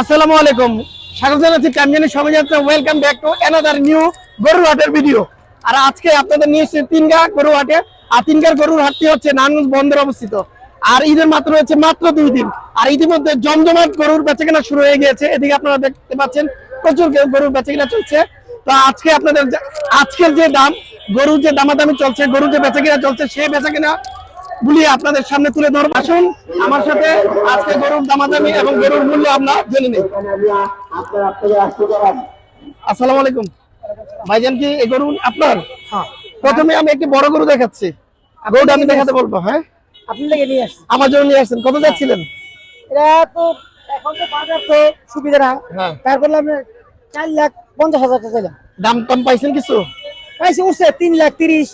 আসসালামু আলাইকুম। স্বাগত জানাচ্ছি welcome back to another new গরুর হাটের ভিডিও আর আজকে আপনাদের তিনগা হাটে আর তিনগার গরুর হাটটি হচ্ছে বন্দরে অবস্থিত। আর ঈদের মাত্র মাত্র দুই দিন। আর ইতিমধ্যে জমজমাট গরুর বেচাকেনা শুরু হয়ে গিয়েছে। এদিকে আপনারা দেখতে পাচ্ছেন, প্রচুর গরুর বেচাকেনা চলছে। তো আজকে আপনাদের আজকের যে দাম, গরুর যে দামাদামি চলছে, গরুর যে বেচাকেনা চলছে, সেই বেচাকেনা গুলি আপনাদের সামনে তুলে ধরব। আসুন আমার সাথে আজকে গরুর দামাদামি এবং গরুর মূল্য আমরা জেনে নিই। আসসালামু আলাইকুম। ভাইজান কি এই গরু আপনার? প্রথমে আমি একটি বড় গরু দেখাচ্ছি। গরুটা আমি দেখাতে বলব হ্যাঁ? আপনি লেগে নিয়ে আসছেন আমার জন্য নিয়ে আসছেন কত যাচ্ছিলেন? এটা তো এখন তো বাজার তো সুবিধা না। হ্যাঁ। তারপর চার লাখ পঞ্চাশ হাজার টাকা দাম টাম পাইছেন কিছু? পাইছে উঠছে তিন লাখ তিরিশ।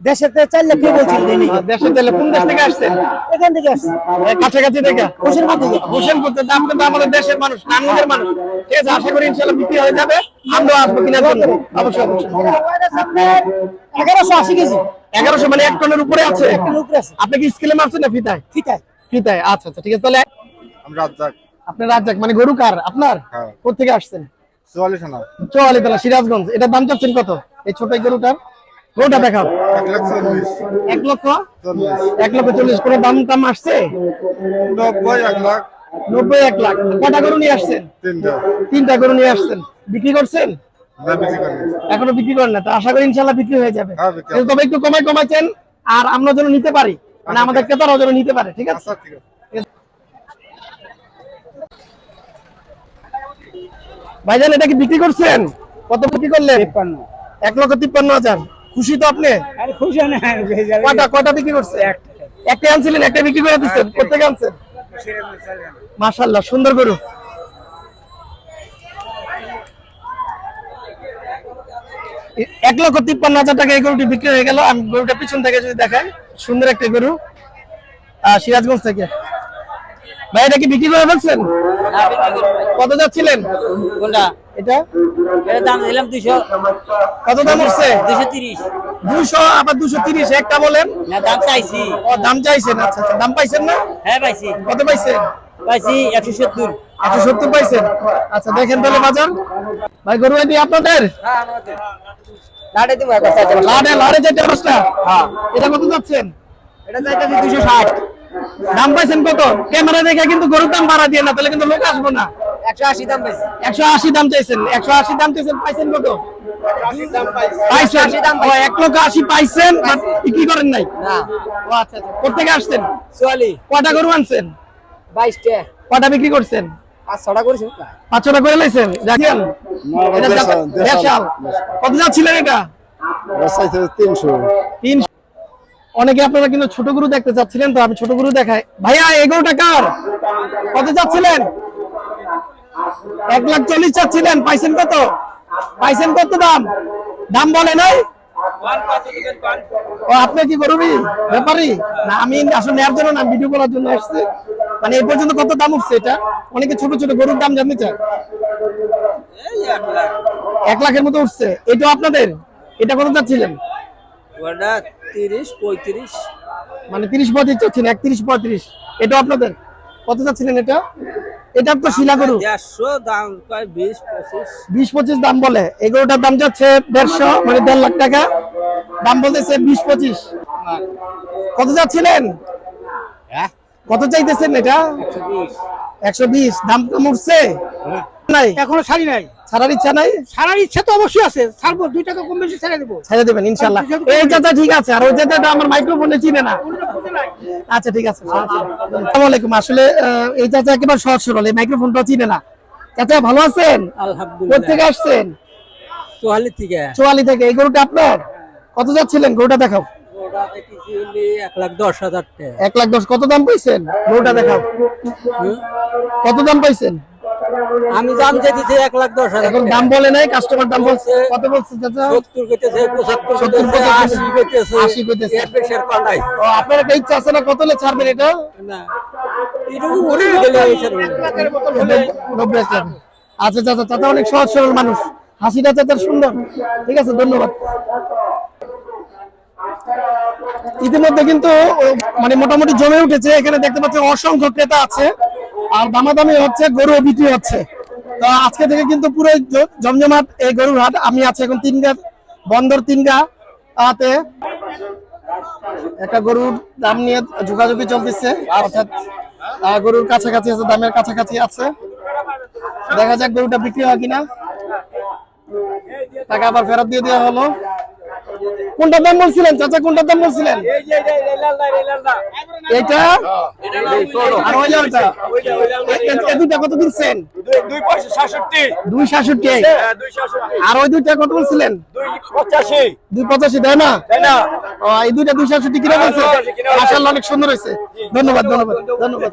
দেশেতে চার লাখ কে দেশে দিলে কোন দেশ থেকে আসছেন এখান থেকে কাছাকাছি থেকে? হোসেনপুর থেকে। হোসেনপুর থেকে। দাম কিন্তু আমাদের দেশের মানুষ নাঙ্গলের মানুষ। ঠিক আছে আশা করি ইনশাল্লাহ বিক্রি হয়ে যাবে। আমরা আসব কিনার জন্য। অবশ্যই অবশ্যই। এগারোশো আশি কেজি। এগারোশো মানে এক টনের উপরে আছে? একটু উপরে আছে। আপনি কি স্কেলে মারছেন না ফিতায়? ফিতায়। ফিতায় আচ্ছা আচ্ছা ঠিক আছে। তাহলে আমি রাজ্জাক। আপনার রাজ্জাক মানে গরু কার? আপনার? হ্যাঁ। কোথেকে আসছেন? চুয়াল্লিশ চৌয়ালিতলা সিরাজগঞ্জ। এটার দাম চাচ্ছেন কত? এই ছোট গরুটার? গরুটা দেখাও? এক চল্লিশ। লক্ষ? এক লক্ষ চল্লিশ। করে দাম টাম আসছে? নব্বই এক লাখ। নব্বই এক লাখ। কটা গরু নিয়ে আসছেন? তিনটা। তিনটা গরু নিয়ে আসছেন। বিক্রি করছেন? বিক্রি এখনও বিক্রি করেন না। তো আশা করি ইনশাল্লাহ বিক্রি হয়ে যাবে। হ্যাঁ, তবে একটু কমাই কমাইছেন আর আমরা যেন নিতে পারি। মানে আচ্ছা, আমাদের ক্রেতারাও যেন নিতে পারে ঠিক আছে? আচ্ছা ঠিক আছে। ভাইজান এটা কি বিক্রি করছেন? কত বিক্রি করলেন? এক লক্ষ তিপ্পান্ন হাজার। খুশি তো আপনি? খুশি না কটা কটা বিক্রি করছে? একটা। আনছিলেন একটা বিক্রি করে দিচ্ছেন কোথেকে আনছেন? মাশাল্লাহ সুন্দর গরু। এক লক্ষ তিপ্পান্ন হাজার টাকা এই গরুটি বিক্রি হয়ে গেল। আমি গরুটা পিছন থেকে যদি দেখেন সুন্দর একটা গরু। আহ, সিরাজগঞ্জ থেকে। ভাই এটা কি বিক্রি করে ফেলছেন কত যাচ্ছিলেন? কোনটা? এটা? এটা দাম দিলাম দুইশো। কত দাম উঠছে? দুইশো তিরিশ। দুশো আবার দুশো তিরিশ একটা বলেন। না দাম চাইছি। ও দাম চাইছেন আচ্ছা আচ্ছা দাম পাইছেন না? হ্যাঁ পাইছি। কত পাইছেন? পাইছি একশো সত্তর। একশো সত্তর পাইছেন? আচ্ছা দেখেন তাহলে বাজার। ভাই গরু এটি আপনাদের? লাটে দিব লাড়ে লাড়ে যেটা পাঁচটা? এটা কত যাচ্ছেন? এটা চাইতেছি দুশো ষাট। দাম পাইছেন কত? ক্যামেরা দেখে কিন্তু গরুর দাম বাড়া দিয়ে না তাহলে কিন্তু লোক আসব না। একশো আশি দাম পাইছি। একশো আশি দাম চাইছেন একশো আশি দাম চাইছেন পাইছেন কত? পাইছেন। আশি দাম ও, এক লক্ষ আশি পাইছেন বিক্রি করেন নাই? ও আচ্ছা আচ্ছা। কোথেকে আসছেন? কটা গরু আনছেন? বাইশটা। কটা বিক্রি করছেন? পাঁচ ছটা করেছি। করে লাইছেন? রাখিয়ান এটা দেড়শাল, যা- দেড়শাল। কত যাচ্ছিলেন এটা? তিনশো। তিন অনেকে আপনারা কিন্তু ছোট গরু দেখতে চাচ্ছিলেন, তো আমি ছোট গরু দেখাই। ভাইয়া, এই গরুটা কার? কত চাচ্ছিলেন? এক লাখ চল্লিশ চাচ্ছিলেন, পাইছেন কত? পাইছেন কত দাম? দাম বলে নাই? ও, আপনি কি করবি ব্যাপারি? না, আমি আসলে নেওয়ার জন্য না ভিডিও করার জন্য আসছে। মানে এই পর্যন্ত কত দাম উঠছে এটা? অনেকে ছোট ছোট গরুর দাম জানতে চায়। এক লাখের মতো উঠছে। এটা আপনাদের? এটা কত চাচ্ছিলেন? তিরিশ পঁয়ত্রিশ। মানে তিরিশ পঁয়ত্রিশ চাচ্ছেন একত্রিশ পঁয়ত্রিশ। এটা আপনাদের? কত চাচ্ছিলেন এটা? এটা তো শিলা গরু। দেড়শো দাম বিশ পঁচিশ। বিশ পঁচিশ দাম বলে। এগুলোটার দাম যাচ্ছে দেড়শো মানে দেড় লাখ টাকা। দাম বলতেছে বিশ পঁচিশ। কত যাচ্ছিলেন কত চাইতেছেন এটা? একশো বিশ। দাম কম উঠছে। নাই? এখনও ছাড়ি নাই। ছাড়ার ইচ্ছা নাই? ছাড়ার ইচ্ছা তো অবশ্যই আছে। ছাড়বো দুই টাকা কম বেশি ছেড়ে দেবো। ছেড়ে দেবেন ইনশাল্লাহ। এই চাচা ঠিক আছে আর ওই চাচাটা আমার মাইক্রোফোনে চিনে না। আচ্ছা ঠিক আছে আসসালামু আলাইকুম। আসলে এই চাচা একেবারে সহজ সরল এই মাইক্রোফোনটা চিনে না। চাচা ভালো আছেন? আলহামদুলিল্লাহ। কোথেকে আসছেন? চুয়াল্লিশ থেকে। চোয়ালি থেকে। এই গরুটা আপনার? কত যাচ্ছিলেন? গরুটা দেখাও। এক লাখ দশ হাজার এক লাখ দশ। কত দাম পাইছেন? গরুটা দেখাও। কত দাম পাইছেন? আমি দাম চেয়েছি এক লাখ দশ হাজার। দাম বলে নাই কাস্টমার দাম বলছে কত বলছে চাচা? সত্তর কইতেছে পঁচাত্তর সত্তর, কইতেছে আশি কইতেছে। এর নাই ও আপনার একটা ইচ্ছা আছে না কত হলে ছাড়বেন এটা? না। এটুকু উড়ে গেলে নব্বই আচ্ছা চাচা চাচা অনেক সহজ সরল মানুষ। হাসিটা চাচার সুন্দর। ঠিক আছে ধন্যবাদ। ইতিমধ্যে কিন্তু মানে মোটামুটি জমে উঠেছে। এখানে দেখতে পাচ্ছেন অসংখ্য ক্রেতা আছে। আর দামাদামি হচ্ছে গরু বিক্রি হচ্ছে। তো আজকে থেকে কিন্তু পুরো জমজমাট এই গরুর হাট। আমি আছি এখন তিনগা বন্দর তিনগা তাতে একটা গরুর দাম নিয়ে ঝুঁকাঝুঁকি চলতেছে, অর্থাৎ গরুর কাছাকাছি আছে, দামের কাছাকাছি আছে। দেখা যাক গরুটা বিক্রি হয় কিনা। টাকা আবার ফেরত দিয়ে দেওয়া হলো। কোনটা দাম বলছিলেন, চাচা কোনটা দাম বলছিলেন? এটা আর ওই লালটা এ- এ- এ দুইটা কত দিচ্ছেন দুই সাতষট্টি। দুই সাতষট্টি। হ্যাঁ সাতষট্টি। আর ওই দুইটা কত বলছিলেন? দুই পঁচাশি। তাই না? তাই না? ও, এই দুইটা দুই সাতষট্টি কিনে বলছে বলছে। মাসাল্লাহ অনেক সুন্দর হয়েছে। ধন্যবাদ ধন্যবাদ ধন্যবাদ।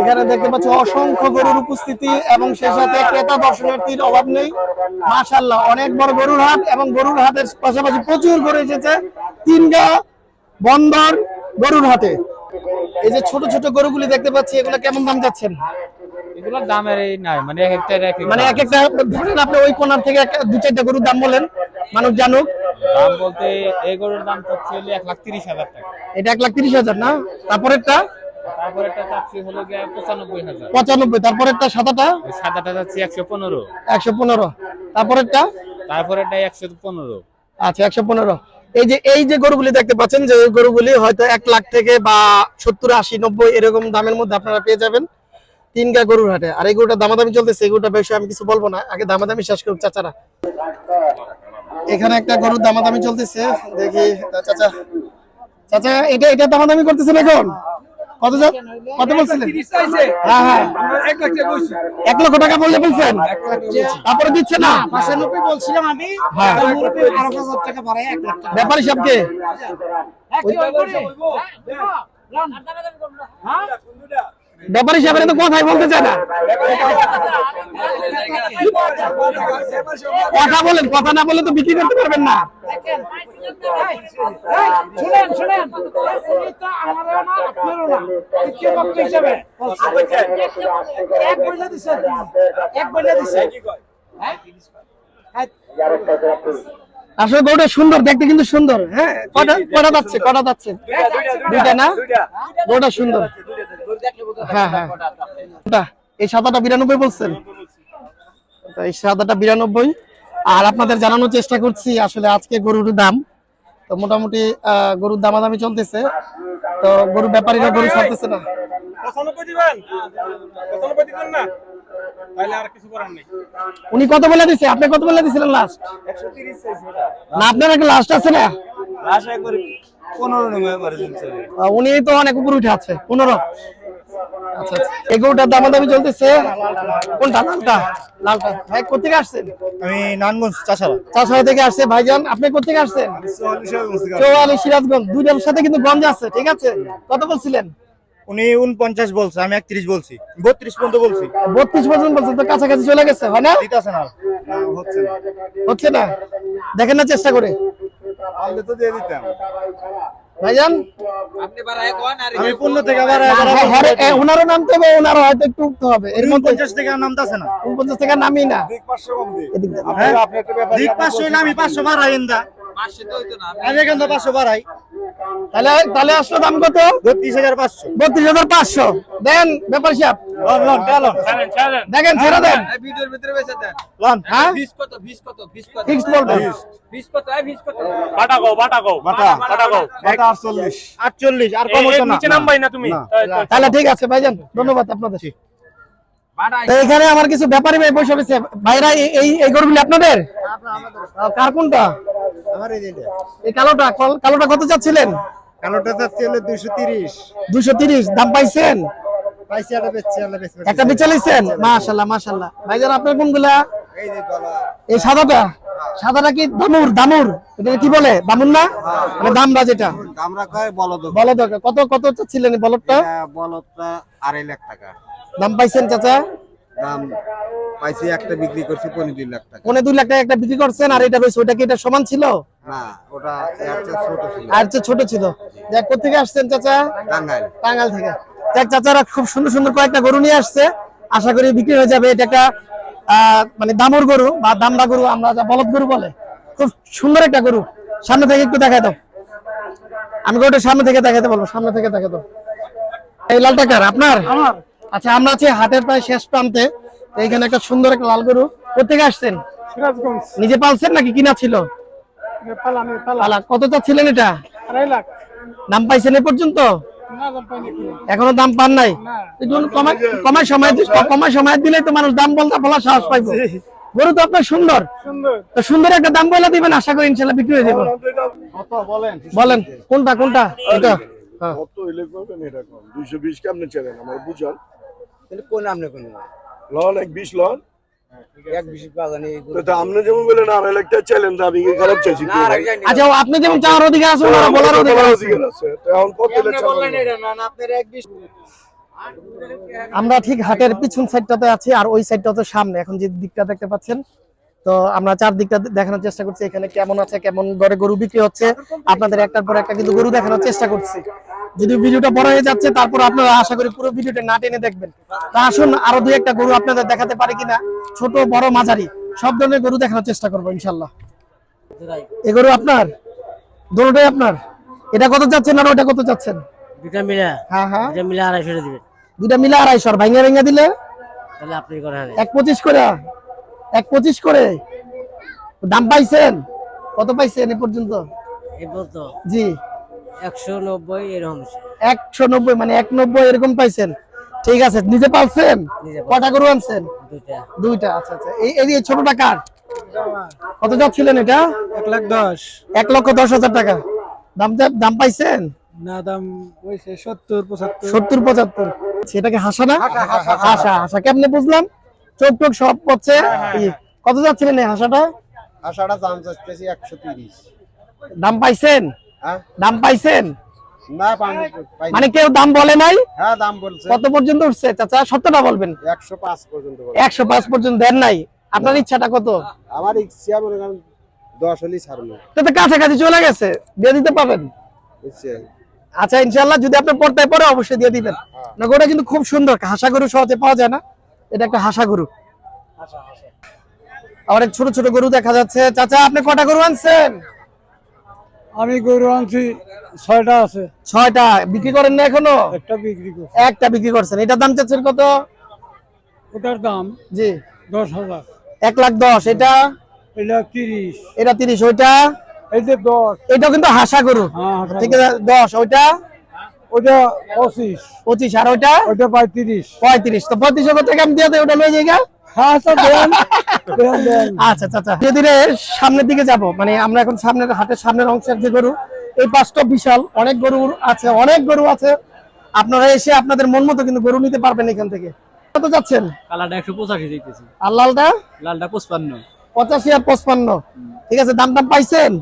এখানে দেখতে পাচ্ছি অসংখ্য গরুর উপস্থিতি এবং সে সাথে ক্রেতা দর্শনার্থীর অভাব নেই। মাশাল্লাহ অনেক বড় গরুর হাট এবং গরুর হাটের পাশাপাশি প্রচুর গরু এসেছে। তিনগা বন্দর গরুর হাটে। এই যে ছোট ছোট গরুগুলি দেখতে পাচ্ছি, এগুলো কেমন দাম যাচ্ছেন এগুলোর দামের এই নাই মানে এক একটা এক মানে এক একটা ধরেন আপনি ওই কোনার থেকে দু চারটা গরুর দাম বলেন মানুষ জানুক। দাম বলতে এই গরুর দাম হচ্ছে এক লাখ তিরিশ হাজার টাকা। এটা এক লাখ তিরিশ হাজার না? তারপরেরটা? তারপর চাচ্ছি হলো গিয়ে পঁচানব্বই হাজার। পঁচানব্বই তারপরেরটা সাদাটা? সাদাটা যাচ্ছে একশো পনেরো। একশো পনেরো। তারপরেরটা? তারপরেরটা একশো পনেরো। আচ্ছা একশো পনেরো। এই যে এই যে গরুগুলি দেখতে পাচ্ছেন যে গরুগুলি হয়তো এক লাখ থেকে বা সত্তর আশি নব্বই এরকম দামের মধ্যে আপনারা পেয়ে যাবেন। তিন গা গরুর হাটে। আর এই গরুটা দামাদামি চলতেছে এই গরুটা বিষয়ে আমি কিছু বলব না। আগে দামাদামি শেষ করুক চাচারা। এখানে একটা গরুর দামাদামি চলতেছে দেখি চাচা। চাচা এটা এটা দামাদামি করতেছেন এখন? কত কত বলছিলেন? হ্যাঁ হ্যাঁ। এক লক্ষ টাকা বললে বলছেন? তারপরে দিচ্ছে না? পাঁচানব্বই বলছিলাম আমি। হ্যাঁ। টাকা বাড়ায় এক লাখ টাকা। ব্যাপারী সাহেবকে ব্যাপারী সাহেবের তো কথাই বলতে চায় না। কথা বলেন, কথা না বলে তো বিক্রি করতে পারবেন না। হিসেবে আসলে গরুটা সুন্দর, দেখতে কিন্তু সুন্দর হ্যাঁ? কটা কটা যাচ্ছে কটা যাচ্ছে? দুইটা না? গরুটা সুন্দর। হ্যাঁ হ্যাঁ। এই সাদাটা বিরানব্বই বলছেন? এই সাদাটা বিরানব্বই। আর আপনাদের জানানোর চেষ্টা করছি আসলে আজকে গরুর দাম। তো মোটামুটি গরুর দামাদামি চলতেছে। তো গরু ব্যাপারীরা গরু ছাড়তেছে না? উনি কত বলে দিছে? আপনি কত বলে দিছিলেন লাস্ট না আপনার একটা লাস্ট আছে না? উনি তো অনেক উপরে উঠে আছে পনেরো। আচ্ছা আচ্ছা। এই গরুটার দামাদামি চলতেছে। কোনটা লালটা? লালটা। ভাই কোথেকে আসছেন? আমি নানগঞ্জ চাষারা চাষাড়া থেকে আসছে। ভাইজান আপনি কোথেকে আসছেন? চৌয়াল্লিশ সিরাজগঞ্জ দুইটার সাথে কিন্তু গঞ্জ আছে ঠিক আছে? কত বলছিলেন? উনি উনপঞ্চাশ বলছে আমি একত্রিশ বলছি। বত্রিশ পর্যন্ত বলছি। বত্রিশ পর্যন্ত বলছেন তো কাছাকাছি চলে গেছে হয় না? দিতেছে না হচ্ছে না। হচ্ছে না? দেখেন না চেষ্টা করে। পারলে তো দিয়ে দিতাম। ভাইজান? আমি পূর্ণ থেকে আবার হ্যাঁ, হ্যাঁ, ওনারও নামতে হবে ওনারও হয়তো একটু উঠতে হবে। এর মধ্যে উনপঞ্চাশ থেকে আর নামতেছে না। উনপঞ্চাশ টাকা নামি না। হ্যাঁ? দিক পাঁচশো হইলে আমি পাঁচশো বাড়াই এন্দা আমি এখান থেকে পাঁচশো বাড়াই। তাহলে তাহলে আসলো দাম কত? বত্রিশ হাজার পাঁচশো। বত্রিশ হাজার পাঁচশো। দেন ব্যাপার সাহেব দেখেন ছেড়ে দেন। ভিডিওর ভিতরে বেঁচে দেন। লন হ্যাঁ? বিশ কত বিশ কত বিশ কত? ফিক্স বলবেন। বিশ কত এই বিশ কত? বাটা গো বাটা গো বাটা বাটা গো বাটা আটচল্লিশ। আটচল্লিশ আর কম হতো না। নিচে নামবাই না তুমি। তাহলে ঠিক আছে ভাইজান ধন্যবাদ আপনাদের। এখানে আমার কিছু ব্যাপারী ভাই বসে ভাইরা এই- এই গরুগুলি আপনাদের? কার কোনটা? আমার এই যেটা এই কালোটা কল- কালোটা কত চাচ্ছিলেন? কালোটা যাচ্ছে হলো দুইশো তিরিশ। দুশো তিরিশ দাম পাইছেন? পাইছি একটা বেচছি একটা বিচালিছেন মাশাল্লাহ মাশাল্লাহ। ভাইজান আপনার কোনগুলা? এই যে গলা। এই সাদাটা? সাদাটা কি দামুর দামুর? এটা কি বলে? দামুর না? মানে দামরা যেটা? আমরা কয়? বলদ। বলদ কত কত চাচ্ছিলেন এই বলদটা? বলদটা আড়াই লাখ টাকা। দাম পাইছেন চাচা? দাম পাইছি একটা বিক্রি করছি পনেরো দুই লাখ টাকা। পনেরো দুই লাখ টাকা একটা বিক্রি করছেন আর এটা ওটা কি এটা সমান ছিল? না ওটা ছোট ছিল। আর ছোট ছিল। যাক কোথেকে আসছেন চাচা? টাঙ্গাইল। টাঙ্গাল থেকে। যাক চাচারা খুব সুন্দর সুন্দর কয়েকটা গরু নিয়ে আসছে। আশা করি বিক্রি হয়ে যাবে। এটা একটা আহ, মানে দামর গরু বা দামড়া গরু আমরা যা বলদ গরু বলে। খুব সুন্দর একটা গরু। সামনে থেকে একটু দেখাই দাও। আমি গরুটা সামনে থেকে দেখাতে বলব সামনে থেকে দেখাতে দাও এই লাল টাকার আপনার? আচ্ছা আমরা আছি হাটের প্রায় শেষ প্রান্তে। তো এখানে একটা সুন্দর একটা লাল গরু। কোথেকে আসছেন? সিরাজগঞ্জ। নিজে পালছেন নাকি কিনা ছিল? পালামে পালা কত চাচ্ছিলেন এটা? দাম পাইছেন এ পর্যন্ত? না দাম পাইনি এখনও। দাম পান নাই? একটু কমায় সময় কমায় সময় দিলেই তো মানুষ দাম বলতে বলার সাহস পাইবো। গরু তো আপনার সুন্দর। সুন্দর। তো সুন্দর একটা দাম বলে দিবেন আশা করি ইনশাল্লাহ বিক্রি হয়ে যাবে। কত বলেন? বলেন কোনটা কোনটা? এটা। হ্যাঁ। বুঝান কোন আমনে কোন লন এক বিশ লন। এক বিশ বাজানি তো তা আপনি যেমন বললেন আড়াই লাখ টাকা চাইলেন আমি কি খারাপ চাইছি আচ্ছা আপনি যেমন চাওয়ার অধিকার আছে ওনারা বলার অধিকার আছে। অধিকার আছে। তো এখন কত হইলে বললেন চালাবেন? এটা? না না, আপনার এক বিশ আমরা ঠিক হাটের পিছন সাইডটাতে আছি আর ওই সাইডটা তো সামনে। এখন যে দিকটা দেখতে পাচ্ছেন তো আমরা চারদিকটা দেখানোর চেষ্টা করছি এখানে কেমন আছে কেমন ঘরে গরু বিক্রি হচ্ছে। আপনাদের একটার পর একটা কিন্তু গরু দেখানোর চেষ্টা করছি। যদি ভিডিওটা বড় হয়ে যাচ্ছে তারপর আপনারা আশা করি পুরো ভিডিওটা না টেনে দেখবেন। তা আসুন আরও দুই একটা গরু আপনাদের দেখাতে পারি কিনা। ছোট বড় মাঝারি সব ধরনের গরু দেখানোর চেষ্টা করব ইনশাল্লাহ। এ গরু আপনার? দুটোটাই আপনার? এটা কত আর ওটা কত দুটা মিলে হ্যাঁ হ্যাঁ। দুটা মিলে আড়াইশো দিবেন দুটা মিলে আড়াইশো। ভেঙ্গা দিলে? তাহলে আপনি করে এক পঁচিশ করে। এক পঁচিশ করে? দাম পাইছেন? কত পাইছেন এ পর্যন্ত? জি। একশো নব্বই এরকম। একশো নব্বই মানে এক নব্বই এরকম পাইছেন? ঠিক আছে নিজে পালছেন? কটা গরু আনছেন? দুইটা। দুইটা আচ্ছা আচ্ছা। এই এই যে ছোটটা কার? কত যাচ্ছিলেন এটা? এক লাখ দশ। এক লক্ষ দশ হাজার টাকা। দাম দাম পাইছেন? না দাম হয়েছে সত্তর পঁচাত্তর। সত্তর পঁচাত্তর। সেটাকে হাসা না? হাসা হাসা কেমনে বুঝলাম? চোখ টোক সব পড়ছে? কত যাচ্ছিলেন এই হাসাটা? আষাঢ়া দাম চাইতেছি একশো তিরিশ। দাম পাইছেন? হ্যাঁ? দাম পাইছেন? মানে কেউ দাম বলে নাই? হ্যাঁ দাম বলছে। কত পর্যন্ত উঠছে? চাচা সত্যটা বলবেন। একশো পাঁচ পর্যন্ত দেন নাই। আপনার ইচ্ছাটা কত? আমার ইচ্ছা মনে করেন দশ হলেই ছাড়বো। তো তো কাছাকাছি চলে গেছে। দিয়ে দিতে আচ্ছা ইনশাল্লাহ যদি আপনার পর্দায় পরে অবশ্যই দিয়ে দিবেন। না গরুটা কিন্তু খুব সুন্দর। হাসা গরু সহজে পাওয়া যায় না। এটা একটা হাসা গরু। আবার ছোট ছোট গরু দেখা যাচ্ছে। চাচা আপনি কটা গরু আনছেন? আমি গরু আনছি ছয়টা আছে। ছয়টা। বিক্রি করেন না এখনও? একটা বিক্রি করছি। একটা বিক্রি করছেন। এটার দাম চাচ্ছেন কত? ওটার দাম জি। দশ হাজার। এক লাখ দশ। এটা? এটা তিরিশ। এটা তিরিশ। ওইটা? এই যে দশ। এটা কিন্তু হাসা গরু। হ্যাঁ ঠিক আছে দশ। ওইটা? ওটা পঁচিশ। পঁচিশ আর ওইটা? ওটা পঁয়ত্রিশ। পঁয়ত্রিশ। তো পঁয়ত্রিশ টাকা আমি দিয়ে দেয় ওটা লয়ে যাই তো দেন। দেন দেন। আচ্ছা আচ্ছা ধীরে ধীরে সামনের দিকে যাব। মানে আমরা এখন সামনের হাটের সামনের অংশের যে গরু এই পাঁচটা বিশাল অনেক গরু আছে অনেক গরু আছে। আপনারা এসে আপনাদের মন মতো কিন্তু গরু নিতে পারবেন এখান থেকে। কত যাচ্ছেন? একশো পঁচাশি দিতেছি। আর লালটা? লালটা পঁচপান্ন। পঁচাশি আর পঁচপান্ন। ঠিক আছে দাম দাম পাইছেন?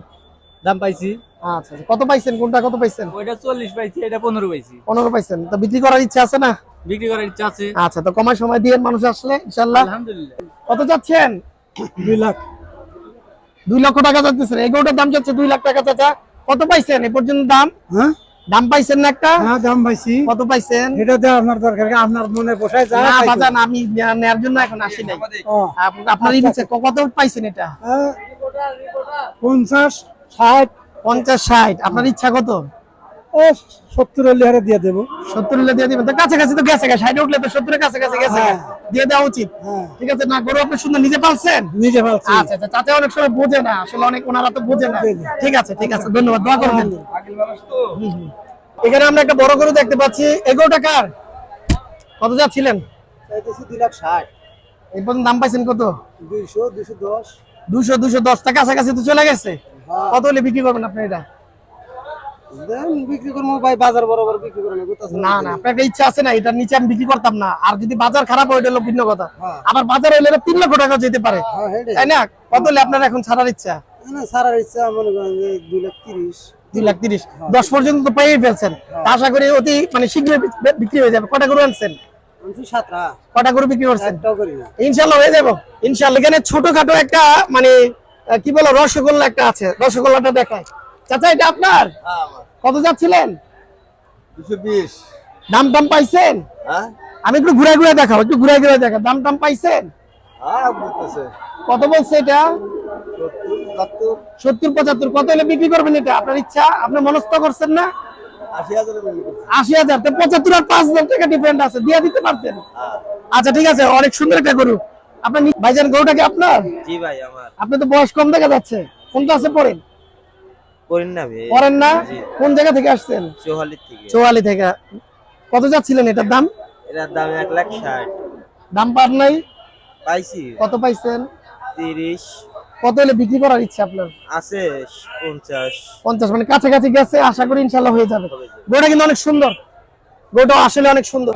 দাম পাইছি। আচ্ছা আচ্ছা। কত পাইছেন? কোনটা কত পাইছেন? ওইটা চল্লিশ পাইছি এটা পনেরো পাইছি। পনেরো পাইছেন। তো বিক্রি করার ইচ্ছা আছে না? বিক্রি করার ইচ্ছা আছে। আচ্ছা তো কমার সময় দিয়ে মানুষ আসলে ইনশাল্লাহ আলহামদুলিল্লাহ। কত যাচ্ছেন? দুই লাখ। দুই লক্ষ টাকা যাচ্ছেন। এই দাম যাচ্ছে দুই লাখ টাকা চাচা। কত পাইছেন? এ পর্যন্ত দাম? হ্যাঁ? দাম পাইছেন না একটা? হ্যাঁ দাম পাইছি। কত পাইছেন? এটা তো আপনার দরকার আপনার মনে বসায় যায় না বাজান আমি নেয়া- নেয়ার জন্য এখন আসি নাই। কত পাইছেন এটা? হ্যাঁ, পঞ্চাশ ষাট পঞ্চাশ ষাট। আপনার ইচ্ছা কত? ও সত্তর হলে হারে দিয়ে দেবো। সত্তর হলে দিয়ে দিবেন। তো কাছাকাছি তো গেছে ষাট উঠলে তো সত্তরের কাছাকাছি গেছে হ্যাঁ। দিয়ে দেওয়া উচিত। হ্যাঁ। ঠিক আছে না গরু আপনি সুন্দর নিজে পালছেন? নিজে পাচ্ছি আচ্ছা আচ্ছা তাতে অনেক সময় বোঝে না। আসলে অনেক ওনারা তো বোঝে না। ঠিক আছে ঠিক আছে ধন্যবাদ দোয়া করবেন। এখানে আমরা একটা বড় গরু দেখতে পাচ্ছি। এগারো টাকার কত যাচ্ছিলেন? দুই লাখ ষাট। এই পর্যন্ত দাম পাইছেন কত? দুইশো দুইশো দশ। দুশো দুশো দশ। টাকা কাছাকাছি তো চলে গেছে। কত হলে বিক্রি করবেন আপনি এটা? দেন বিক্রি করব ভাই বাজার বরাবর বিক্রি করে না না আপনার একটা ইচ্ছা আছে না এটার নিচে আমি বিক্রি করতাম না। আর যদি বাজার খারাপ হয় এটা ভিন্ন কথা। হ্যাঁ। আবার বাজার হইলে তিন লক্ষ টাকা যেতে পারে। হ্যাঁ তাই না? কত হলে আপনার এখন ছাড়ার ইচ্ছা? না ইচ্ছা মনে করেন দুই লাখ তিরিশ। দুই লাখ তিরিশ। দশ পর্যন্ত তো পেয়ে ফেলছেন। আশা করি অতি মানে শীঘ্রই বিক্রি হয়ে যাবে। কটা আনছেন? কটা গরু বিক্রি করছেন? করি ইনশাল্লাহ হয়ে যাব। ইনশাল্লাহ। এখানে ছোটখাটো একটা মানে কি বলো রসগোল্লা একটা আছে রসগোল্লাটা দেখায় চাচা এটা আপনার? কত যাচ্ছিলেন? দাম টাম পাইছেন? হ্যাঁ? আমি একটু ঘুরে ঘুরে দেখাও একটু ঘুরে ঘুরে দেখা দাম টাম পাইছেন? হ্যাঁ কত বলছে এটা? সত্তর পঁচাত্তর। কত হলে বিক্রি করবেন এটা? আপনার ইচ্ছা? আপনি মনস্থ করছেন না? আশি হাজার তো পঁচাত্তর আর পাঁচ হাজার টাকা ডিফারেন্ট আছে। দিয়ে দিতে পারতেন? আচ্ছা ঠিক আছে অনেক সুন্দর একটা গরু। আপনার ভাইজান গরুটা কি আপনার? জি ভাই আমার। আপনি তো বয়স কম দেখা যাচ্ছে। কোন ক্লাসে পড়েন? করেন না ভাই। পড়েন না? কোন জায়গা থেকে আসছেন? থেকে। থেকে। কত যাচ্ছিলেন এটার দাম? এটার দাম এক লাখ ষাট। দাম পার নাই? পাইছি। কত পাইছেন? তিরিশ। কত হলে বিক্রি করার ইচ্ছা আপনার? আছে পঞ্চাশ। পঞ্চাশ মানে কাছাকাছি গেছে আশা করি ইনশাল্লাহ হয়ে যাবে। গরুটা কিন্তু অনেক সুন্দর। গরুটা আসলে অনেক সুন্দর।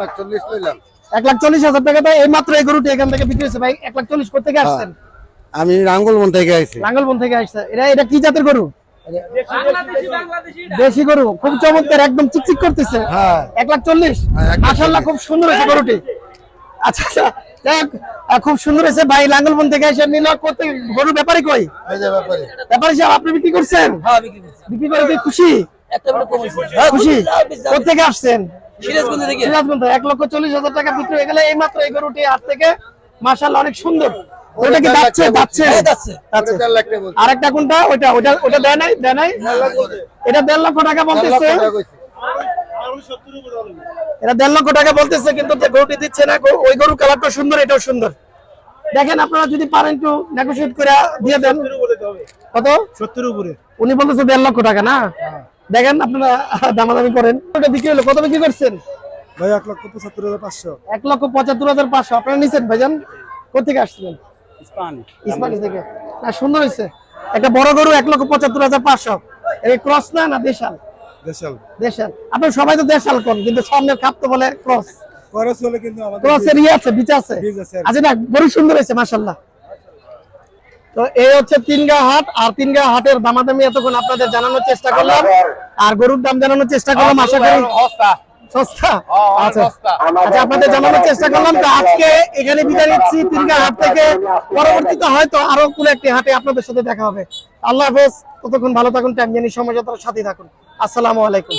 এক লাখ চল্লিশ হাজার টাকাটা এই মাত্র এই গরুটি এখান থেকে বিক্রি হয়েছে ভাই এক লাখ চল্লিশ কোথা থেকে আসছেন? আমি রাঙ্গলবন থেকে আইছি। লাঙ্গলবন থেকে আসছে। এটা এটা কি জাতের গরু? দেশি গরু। খুব চমৎকার একদম চিকচিক করতেছে। হ্যাঁ। এক লাখ চল্লিশ মাসাল্লাহ খুব সুন্দর হয়েছে গরুটি। আচ্ছা আচ্ছা। খুব সুন্দর হয়েছে ভাই লাঙ্গলবন থেকে এসে নিল। করতে গরু ব্যাপারে কই? ব্যাপারে সাহেব আপনি বিক্রি করছেন? বিক্রি করে খুশি? খুশি? কোথেকে আসছেন? সিরাজগঞ্জ এক লক্ষ চল্লিশ হাজার টাকা বিক্রি হয়ে গেলে এই মাত্র এই গরুটি হাট থেকে মাসাল্লাহ অনেক সুন্দর। ওটা কি যাচ্ছে? যাচ্ছে। আর কোনটা? ওইটা ওটা ওটা দেয় নাই দেয় নাই? এটা দেড় লক্ষ টাকা বলতেছে। এটা দেড় লক্ষ টাকা বলতেছে কিন্তু যে গরুটি দিচ্ছে না ওই গরু কালারটা সুন্দর এটাও সুন্দর। দেখেন আপনারা যদি পারেন একটু নেগোসিয়েট করে দিয়ে দেন। কত? সত্তর উপরে। উনি বলতেছে দেড় লক্ষ টাকা না? দেখেন আপনারা দামাদামি করেন। ওটা বিক্রি হলো কত বিক্রি করছেন? ভাই এক লক্ষ পঁচাত্তর হাজার পাঁচশো। এক লক্ষ পঁচাত্তর হাজার পাঁচশো। আপনারা নিছেন ভাইজান? কোথেকে আসছিলেন? ইস্পানি থেকে। না সুন্দর হয়েছে। একটা বড় গরু এক লক্ষ পঁচাত্তর হাজার পাঁচশো। ক্রস না না দেশাল? দেশাল। দেশাল। আপনার সবাই তো দেশাল কোন কিন্তু সামনের খাপ তো বলে ক্রস। খরচ হলে কিন্তু আমাদের ক্রসের ইয়ে আছে বিচ। আচ্ছা না বড় সুন্দর হয়েছে মাশাল্লাহ তো এই হচ্ছে তিনগা হাট আর তিনগা হাটের দামাদামি এতক্ষণ আপনাদের জানানোর চেষ্টা করলাম আর গরুর দাম জানানোর চেষ্টা করলাম আশা করি সস্তা আচ্ছা আচ্ছা আপনাদের জানানোর চেষ্টা করলাম তো আজকে এখানে বিদায় নিচ্ছি তিনগা হাট থেকে পরবর্তীতে হয়তো আরও কোনো একটি হাটে আপনাদের সাথে দেখা হবে আল্লাহ হাফেজ ততক্ষণ ভালো থাকুন টাইম জানি সময় যত সাথে থাকুন আসসালামু আলাইকুম